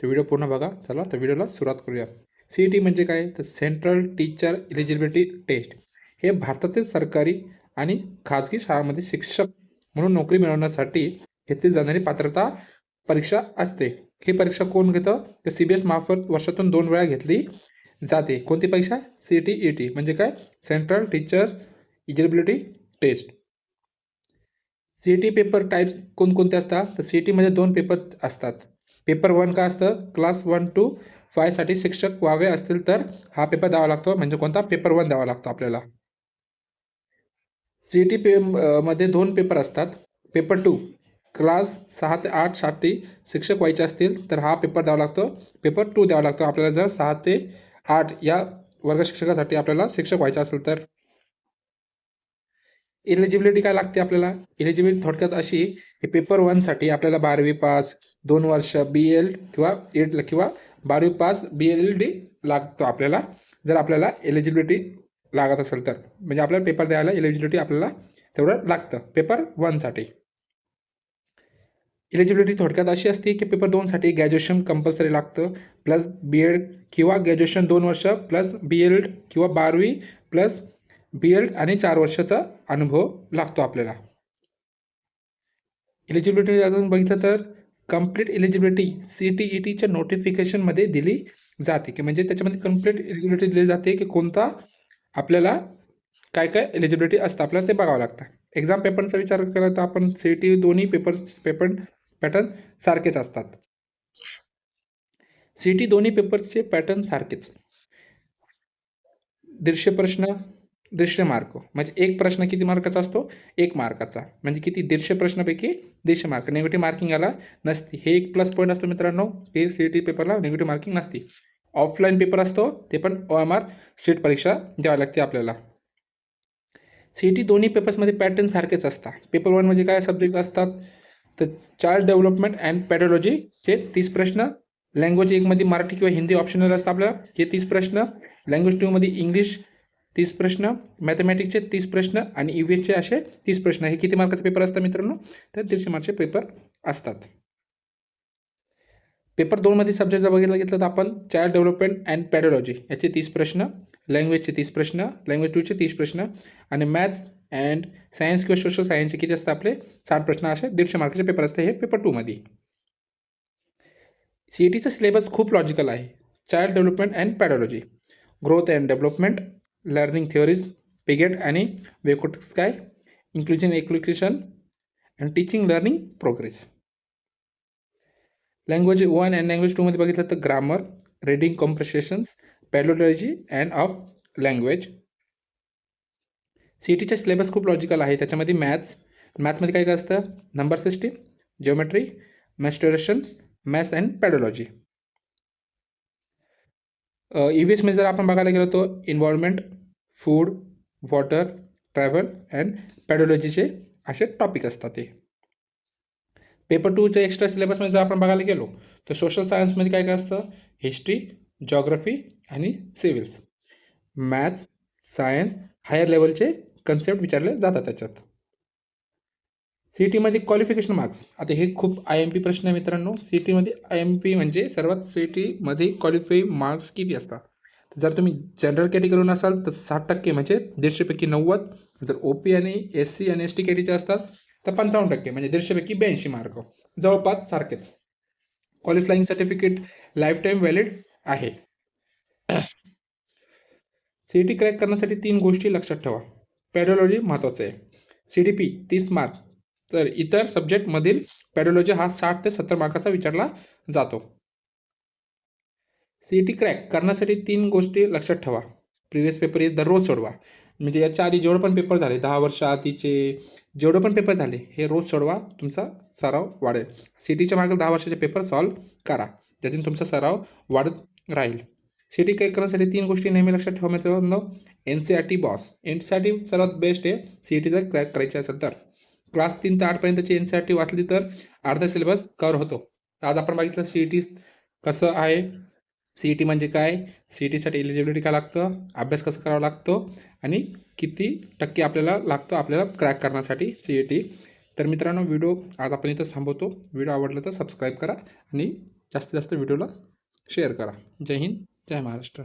तर व्हिडिओ पूर्ण बघा. चला तर व्हिडिओला सुरुवात करूया. सी ई टी म्हणजे काय? तर सेंट्रल टीचर इलिजिबिलिटी टेस्ट हे भारतातील सरकारी आणि खाजगी शाळांमध्ये शिक्षक म्हणून नोकरी मिळवण्यासाठी घेतली जाणारी पात्रता परीक्षा असते. ही परीक्षा कोण घेतं? तर सी बी एस मार्फत वर्षातून दोन वेळा घेतली जाते. कोणती परीक्षा? सी टी ई टी म्हणजे काय? Central teacher eligibility test C T paper types कोणकोणते असतात? तर सी टीमध्ये दोन पेपर असतात. पेपर वन काय असतं? क्लास वन टू फायसाठी शिक्षक व्हावे असतील तर हा पेपर द्यावा लागतो. म्हणजे कोणता? पेपर वन द्यावा लागतो आपल्याला. सी टी पे मध्ये दोन पेपर असतात. पेपर टू क्लास सहा ते आठसाठी शिक्षक व्हायचे असतील तर हा पेपर द्यावा लागतो. पेपर टू द्यावा लागतो. आपल्याला जर सहा ते आठ या वर्ग शिक्षकासाठी आपल्याला शिक्षक व्हायचं असेल तर. इलिजिबिलिटी काय लागते आपल्याला? इलिजिबिलिटी थोडक्यात अशी की पेपर वनसाठी आपल्याला बारावी पास दोन वर्ष बी एल किंवा एड किंवा बारावी पास बी एल डी लागतो आपल्याला. जर आपल्याला एलिजिबिलिटी लागत असेल तर. म्हणजे आपल्याला पेपर द्यायला एलिजिबिलिटी आपल्याला तेवढं लागतं. पेपर वनसाठी इलिजिबिलिटी थोडक्यात अशी असते की पेपर दोनसाठी ग्रॅज्युएशन कंपल्सरी लागतं प्लस बी एड किंवा ग्रॅज्युएशन दोन वर्ष प्लस बी एड किंवा बारावी प्लस बी एड आणि चार वर्षाचा अनुभव लागतो आपल्याला. इलिजिबिलिटी अजून बघितलं तर complete eligibility C T E टीच्या नोटिफिकेशनमध्ये दिली जाते. की म्हणजे त्याच्यामध्ये कंप्लीट इलिजिबिलिटी दिली जाते की कोणता आपल्याला काय काय एलिजिबिलिटी असतं आपल्याला ते बघावं लागतं. एक्झाम पेपरचा विचार केला तर आपण सी टी दोन्ही पेपर्स पेपर पॅटर्न सारखेच असतात. सी टी दोन्ही पेपरचे पॅटर्न सारखेच. दीडशे प्रश्न दीडशे मार्क. म्हणजे एक प्रश्न किती मार्काचा असतो? एक मार्काचा. म्हणजे किती? दीडशे प्रश्नापैकी दीडशे मार्क. नेगेटिव्ह मार्किंग याला नसते. हे एक प्लस पॉईंट असतो मित्रांनो. ते सी टी पेपरला नेगेटिव्ह मार्किंग नसते. ऑफलाईन पेपर असतो. ते पण ओ एम आर सीट परीक्षा द्यावी लागते आपल्याला. सी टी दोन्ही पेपर्समध्ये पॅटर्न सारखेच असतात. पेपर वन म्हणजे काय सब्जेक्ट असतात? तर चाइल्ड डेव्हलपमेंट अँड पॅडोलॉजीचे तीस प्रश्न. लँग्वेज एकमध्ये मराठी किंवा हिंदी ऑप्शनल असतं आपल्याला. हे तीस प्रश्न. लँग्वेज टूमध्ये इंग्लिश तीस प्रश्न मॅथमॅटिक्सचे तीस प्रश्न आणि ई एसचे असे तीस प्रश्न. हे किती मार्काचे पेपर असतात मित्रांनो? तर दीडशे मार्कचे पेपर असतात. पेपर दोनमध्ये सब्जेक्ट जर बघितला घेतलं तर आपण चाइल्ड डेव्हलपमेंट अँड पॅडोलॉजी याचे तीस प्रश्न लँग्वेजचे तीस प्रश्न लँग्वेज टूचे तीस प्रश्न आणि मॅथ्स अँड सायन्स किंवा सोशल सायन्सचे किती असतात आपले? साठ प्रश्न असे दीडशे मार्काचे पेपर असते हे पेपर टूमध्ये सी ई टीचा सिलेबस खूप लॉजिकल आहे. Child development and pedagogy growth and development learning theories Piaget आणि Vygotsky inclusion education and teaching learning progress language one and language टूमध्ये बघितलं तर grammar reading comprehensions pedagogy and of language C टीचा syllabus खूप logical आहे. त्याच्यामध्ये maths मॅथ्समध्ये काय काय असतं? Number system geometry mensurations maths and pedagogy E वीसमध्ये जर आपण बघायला गेलो तो environment food water travel and पॅडोलॉजीचे असे टॉपिक असतात ते. पेपर टूच्या एक्स्ट्रा सिलेबसमध्ये जर आपण बघायला गेलो तर सोशल सायन्समध्ये काय काय असतं? हिस्ट्री जॉग्रफी आणि सिव्हिल्स मॅथ्स सायन्स हायर लेवलचे कन्सेप्ट विचारले जातात त्याच्यात. सी टीमध्ये क्वालिफिकेशन मार्क्स आता हे खूप आय एम पी प्रश्न आहे मित्रांनो. सी ई टीमध्ये आय एम पी म्हणजे सर्वात सी ई टीमध्ये क्वालिफाय मार्क्स किती असतात? तर जर तुम्ही जनरल कॅटेगरीवरून असाल तर साठ टक्के म्हणजे दीडशेपैकी नव्वद. जर ओ पी आणि एस सी आणि एस टी कॅटेगरीचे असतात तर पंचावन्न टक्के म्हणजे दीडशेपैकी ब्याऐंशी मार्क जवळपास सारखेच. Qualifying certificate life time valid आहे सी टी क्रॅक करण्यासाठी तीन गोष्टी लक्षात ठेवा. पॅडोलॉजी महत्त्वाचं आहे. सी डी पी तीस मार्क तर इतर सब्जेक्टमधील पॅडोलॉजी हा साठ ते सत्तर मार्काचा विचारला जातो. सी टी क्रॅक करण्यासाठी तीन गोष्टी लक्षात ठेवा. प्रिव्हियस पेपर हे दररोज सोडवा. म्हणजे याच्या आधी जेवढे पण पेपर झाले दहा वर्ष आधीचे जेवढे पण पेपर झाले हे रोज सोडवा तुमचा सराव वाढेल. सी टीच्या मागे दहा वर्षाचे पेपर सॉल्व करा ज्यातून तुमचा सराव वाढत राहील. सी टी क्रॅक करण्यासाठी तीन गोष्टी नेहमी लक्षात ठेवा मित्रांनो. N C R T boss N C R T सर्वात बेस्ट आहे सी ई टीचं क्रॅक करायची असेल तर. क्लास तीन ते आठपर्यंतची एन सी आर टी वाचली तर अर्धा सिलेबस कवर होतो. आज आपण बघितलं सी ई टी कसं आहे? सी ई टी म्हणजे काय? सी ई टीसाठी एलिजिबिलिटी काय लागतं? अभ्यास कसं करावा लागतो? आणि किती टक्के आपल्याला लागतो आपल्याला क्रॅक करण्यासाठी सी ई टी तर मित्रांनो व्हिडिओ आज आपण इथं थांबवतो. व्हिडिओ आवडला तर सबस्क्राईब करा आणि जास्तीत जास्त व्हिडिओला शेअर करा. जय हिंद जय महाराष्ट्र.